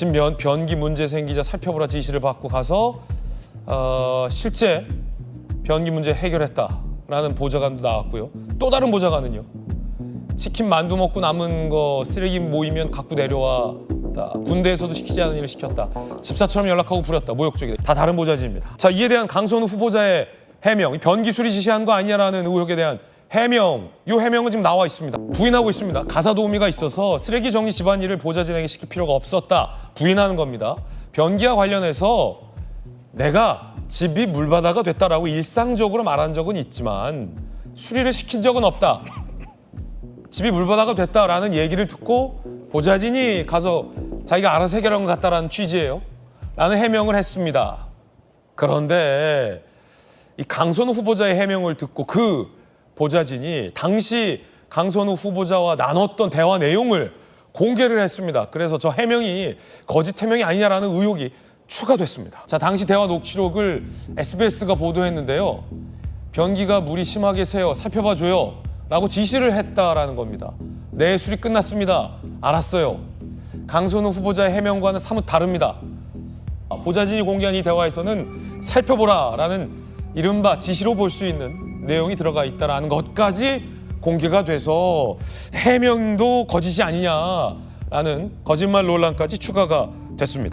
지금 면, 변기 문제 생기자 살펴보라 지시를 받고 가서 어, 실제 변기 문제 해결했다라는 보좌관도 나왔고요. 또 다른 보좌관은요. 치킨 만두 먹고 남은 거 쓰레기 모이면 갖고 내려왔다. 군대에서도 시키지 않은 일을 시켰다. 집사처럼 연락하고 부렸다. 모욕적이다. 다 다른 보좌진입니다. 자 이에 대한 강선우 후보자의 해명, 이 변기술이 지시한 거 아니냐라는 의혹에 대한 해명, 이 해명은 지금 나와 있습니다. 부인하고 있습니다. 가사 도우미가 있어서 쓰레기 정리 집안일을 보좌진에게 시킬 필요가 없었다. 부인하는 겁니다. 변기와 관련해서 내가 집이 물바다가 됐다라고 일상적으로 말한 적은 있지만 수리를 시킨 적은 없다. 집이 물바다가 됐다라는 얘기를 듣고 보좌진이 가서 자기가 알아서 해결한 것 같다라는 취지예요. 라는 해명을 했습니다. 그런데 이 강선우 후보자의 해명을 듣고 그 보좌진이 당시 강선우 후보자와 나눴던 대화 내용을 공개를 했습니다. 그래서 저 해명이 거짓 해명이 아니냐라는 의혹이 추가됐습니다. 자, 당시 대화 녹취록을 SBS가 보도했는데요. 변기가 물이 심하게 새어 살펴봐 줘요. 라고 지시를 했다라는 겁니다. 네, 술이 끝났습니다. 알았어요. 강선우 후보자의 해명과는 사뭇 다릅니다. 아, 보좌진이 공개한 이 대화에서는 살펴보라라는 이른바 지시로 볼 수 있는 내용이 들어가 있다라는 것까지 공개가 돼서 해명도 거짓이 아니냐라는 거짓말 논란까지 추가가 됐습니다.